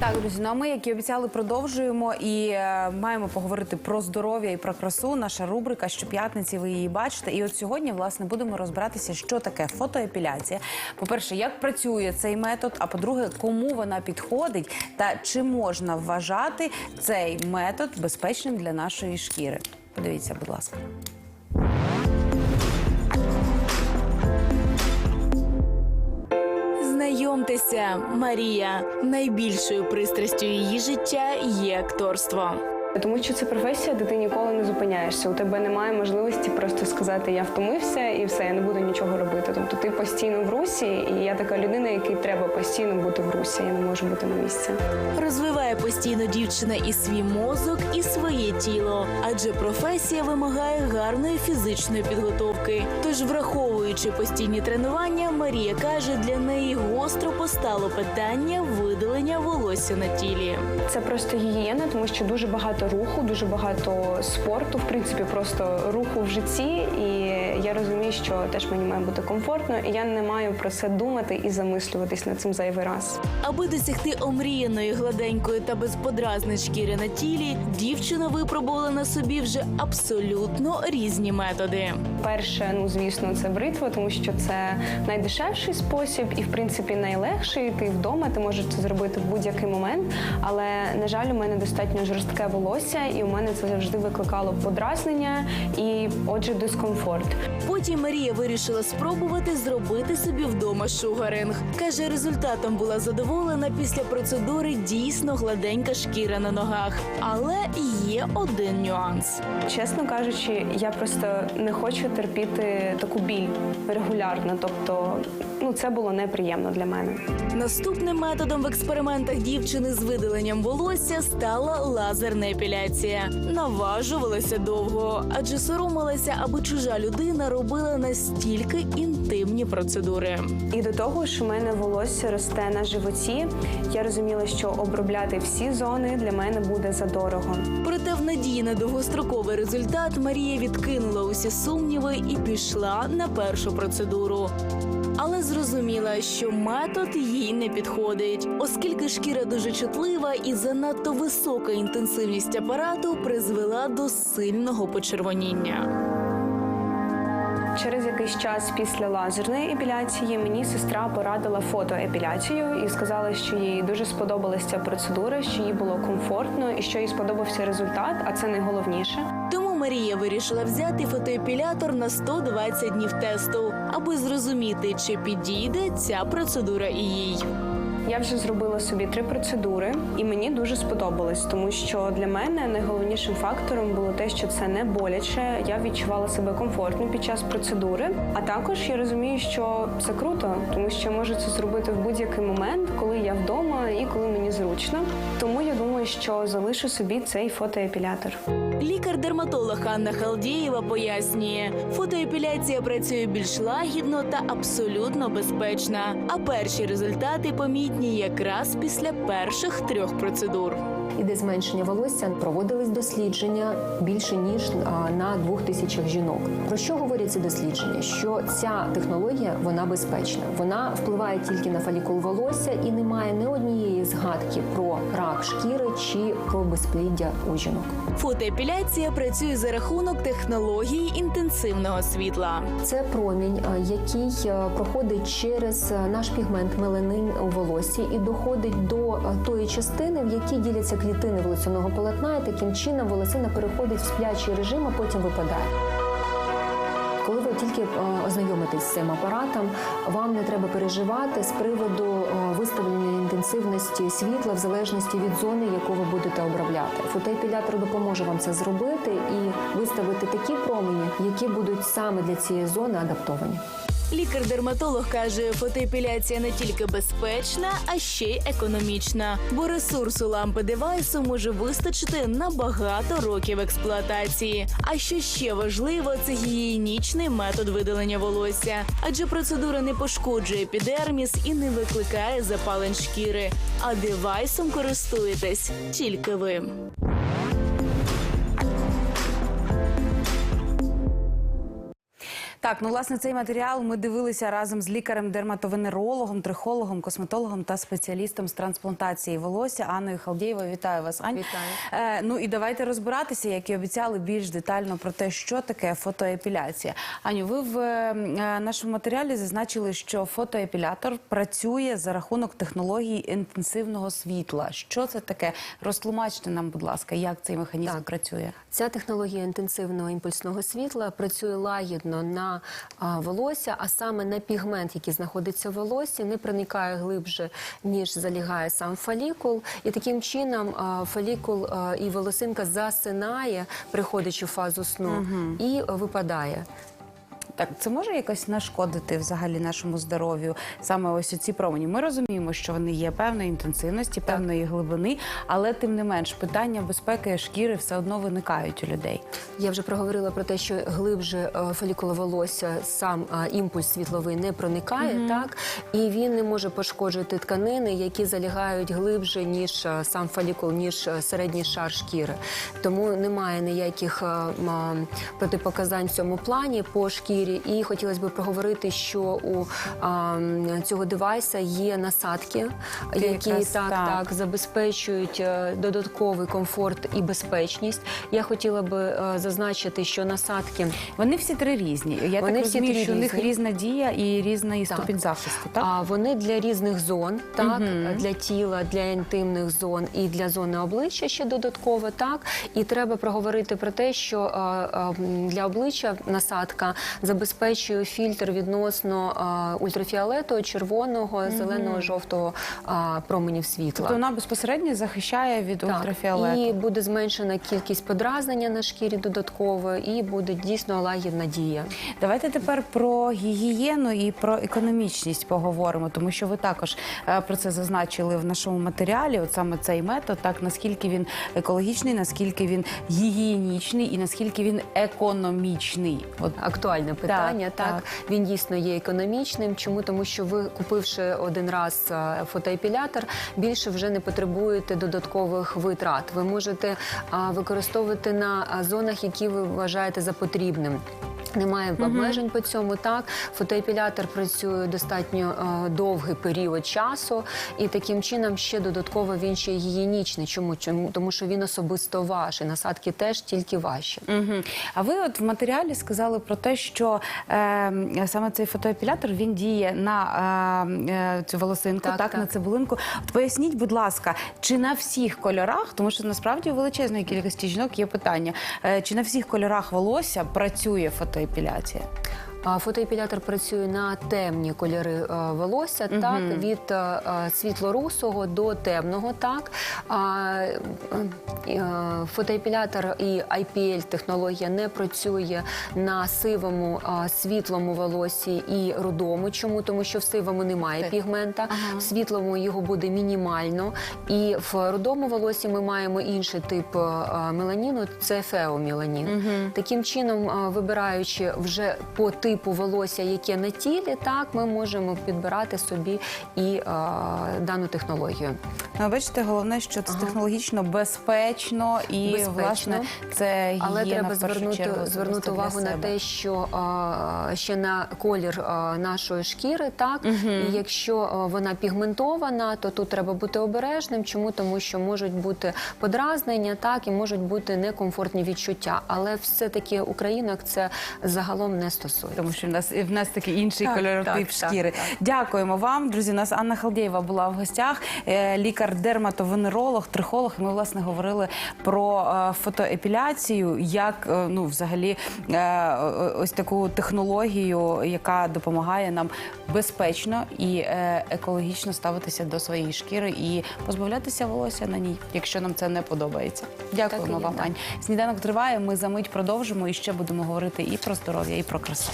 Так, друзі, ну а ми, як і обіцяли, продовжуємо і е, маємо поговорити про здоров'я і про красу. Наша рубрика щоп'ятниці ви її бачите. І от сьогодні, власне, будемо розбиратися, що таке фотоепіляція. По-перше, як працює цей метод, а по-друге, кому вона підходить, та чи можна вважати цей метод безпечним для нашої шкіри. Подивіться, будь ласка. Знайомтеся, Марія. Найбільшою пристрастю її життя є акторство. Тому що це професія, де ти ніколи не зупиняєшся. У тебе немає можливості просто сказати Я втомився і все, я не буду нічого робити. Тобто ти постійно в русі, і я така людина, якій треба постійно бути в русі. Я не можу бути на місці. Розвиває постійно дівчина і свій мозок, і своє тіло, адже професія вимагає гарної фізичної підготовки. Тож, враховуючи постійні тренування, Марія каже, для неї гостро постало питання видалення волосся на тілі. Це просто гігієна, тому що дуже багато руху, дуже багато спорту, в принципі, просто руху в житті. І я розумію, що теж мені має бути комфортно, і я не маю про це думати і замислюватись над цим зайвий раз. Аби досягти омріяної гладенької та безподразної шкіри на тілі, дівчина випробувала на собі вже абсолютно різні методи. Перше, ну звісно, це бритва, тому що це найдешевший спосіб і, в принципі, найлегший. Ти вдома, ти можеш це зробити в будь-який момент. Але на жаль, у мене достатньо жорстке волосся, і у мене це завжди викликало подразнення і, отже, дискомфорт. Потім Марія вирішила спробувати зробити собі вдома шугаринг. Каже, результатом була задоволена після процедури дійсно гладенька шкіра на ногах. Але є один нюанс. Чесно кажучи, я просто не хочу терпіти таку біль регулярно. Тобто, ну це було неприємно для мене. Наступним методом в експериментах дівчини з видаленням волосся стала лазерна епіляція. Наважувалася довго, адже соромилася, аби чужа людина робила настільки інтимні процедури. І до того ж, у мене волосся росте на животі. Я розуміла, що обробляти всі зони для мене буде задорого. Проте в надії на довгостроковий результат Марія відкинула усі сумніви і пішла на першу процедуру. Але зрозуміла, що метод їй не підходить, оскільки шкіра дуже чутлива і занадто висока інтенсивність апарату призвела до сильного почервоніння. Через якийсь час після лазерної епіляції мені сестра порадила фотоепіляцію і сказала, що їй дуже сподобалася ця процедура, що їй було комфортно і що їй сподобався результат, а це найголовніше. Тому Марія вирішила взяти фотоепілятор на 120 днів тесту, аби зрозуміти, чи підійде ця процедура і їй. Я вже зробила собі три процедури, і мені дуже сподобалось, тому що для мене найголовнішим фактором було те, що це не боляче. Я відчувала себе комфортно під час процедури. А також я розумію, що це круто, тому що можу це зробити в будь-який момент, коли я вдома і коли мені зручно. Тому я думаю, що залишу собі цей фотоепілятор. Лікар-дерматолог Анна Халдієва пояснює, фотоепіляція працює більш лагідно та абсолютно безпечна. А перші результати помітні якраз після перших трьох процедур. Іде зменшення волосся. Проводились дослідження більше ніж на двох тисячах жінок. Про що говорять ці дослідження? Що ця технологія вона безпечна, вона впливає тільки на фолікул волосся і не має ні однієї згадки про рак шкіри чи про безпліддя у жінок. Фотоепіляція працює за рахунок технології інтенсивного світла. Це промінь, який проходить через наш пігмент меланин у волосі і доходить до тої частини, в якій діляться клітини волосяного полотна, і таким чином волосина переходить в сплячий режим, а потім випадає. Коли ви тільки е, ознайомитесь з цим апаратом, вам не треба переживати з приводу е, виставлення інтенсивності світла в залежності від зони, яку ви будете обробляти. Фотоепілятор допоможе вам це зробити і виставити такі промені, які будуть саме для цієї зони адаптовані. Лікар-дерматолог каже, фотоепіляція не тільки безпечна, а ще й економічна, бо ресурсу лампи девайсу може вистачити на багато років експлуатації. А що ще важливо, це гігієнічний метод видалення волосся, адже процедура не пошкоджує епідерміс і не викликає запалень шкіри. А девайсом користуєтесь тільки ви. Так, ну власне цей матеріал ми дивилися разом з лікарем-дерматовенерологом, трихологом, косметологом та спеціалістом з трансплантації волосся Анною Халдєєвою. Вітаю вас, Ань. Вітаю. Е, ну і давайте розбиратися, як і обіцяли, більш детально про те, що таке фотоепіляція. Аню, ви в е, нашому матеріалі зазначили, що фотоепілятор працює за рахунок технології інтенсивного світла. Що це таке? Розтлумачте нам, будь ласка, як цей механізм Так. працює. Ця технологія інтенсивного імпульсного світла працює лагідно на волосся, а саме на пігмент, який знаходиться в волоссі, не проникає глибше, ніж залягає сам фолікул. І таким чином фолікул і волосинка засинає, приходячи в фазу сну, і випадає. Так, це може якось нашкодити взагалі нашому здоров'ю саме ось ці промені. Ми розуміємо, що вони є певної інтенсивності, певної глибини, але тим не менш питання безпеки шкіри все одно виникають у людей. Я вже проговорила про те, що глибше е, фолікула волосся сам е, імпульс світловий не проникає, так і він не може пошкоджувати тканини, які залягають глибше ніж е, сам фолікул, ніж середній шар шкіри. Тому немає ніяких протипоказань в цьому плані по шкірі. І хотілося б проговорити, що у м, цього девайса є насадки, які якраз так, так. так забезпечують е, додатковий комфорт і безпечність. Я хотіла би е, зазначити, що насадки Вони всі три різні. Я Вони так всі розумію, три що у них різна дія і різний Так. ступінь захисту. Так а вони для різних зон, так для тіла, для інтимних зон і для зони обличчя ще додатково, так і треба проговорити про те, що е, м, для обличчя насадка забезпечує фільтр відносно е, ультрафіолету, червоного, зеленого, жовтого променів світла. тобто вона безпосередньо захищає від Так, ультрафіолету. і буде зменшена кількість подразнення на шкірі додатково, і буде дійсно лагідна дія. Давайте тепер про гігієну і про економічність поговоримо, тому що ви також е, про це зазначили в нашому матеріалі. От саме цей метод, так наскільки він екологічний, наскільки він гігієнічний і наскільки він економічний. От Актуальне питання. так. Так, він дійсно є економічним. Чому тому, що ви купивши один раз е, фотоепілятор, більше вже не потребуєте додаткових витрат. Ви можете використовувати на зонах, які ви вважаєте за потрібним. Немає обмежень по цьому. Так, фотоепілятор працює достатньо е, довгий період часу, і таким чином ще додатково він ще гігієнічний. Чому? Чому? Тому що він особисто ваш, і насадки теж тільки ваші. А ви от в матеріалі сказали про те, що е, саме цей фотоепілятор він діє на е, е, цю волосинку, так, Так, на цибулинку. От поясніть, будь ласка, чи на всіх кольорах, тому що насправді у величезної кількості жінок є питання, е, чи на всіх кольорах волосся працює фотоепіляція? А, Фотоепілятор працює на темні кольори волосся, так від е, до темного. Так фотоепілятор і IPL технологія не працює на сивому світлому волосі і рудому. Чому тому, що в сивому немає пігмента, в світлому його буде мінімально, і в рудому волосі ми маємо інший тип меланіну це феомеланін. Таким чином, вибираючи вже по типу волосся, яке на тілі, так ми можемо підбирати собі і е, дану технологію. Бачите, головне, що це технологічно безпечно і Безпечно. власне це Але треба звернути, чергу звернути увагу на те, що е, ще на колір е, нашої шкіри, так і якщо е, вона пігментована, то тут треба бути обережним. Чому тому, що можуть бути подразнення, так і можуть бути некомфортні відчуття. Але все таки українок це загалом не стосується. Тому що в нас в нас такий інший Так, кольоротип так, так, шкіри. так. Дякуємо вам, друзі. У нас Анна Халдєєва була в гостях, е, лікар-дерматовенеролог, трихолог. І Ми власне говорили про е, фотоепіляцію, як е, ну взагалі ось таку технологію, яка допомагає нам безпечно і екологічно ставитися до своєї шкіри і позбавлятися волосся на ній, якщо нам це не подобається. Дякуємо Так вам, так. Ань. Сніданок триває. Ми за мить продовжимо і ще будемо говорити і про здоров'я, і про красу.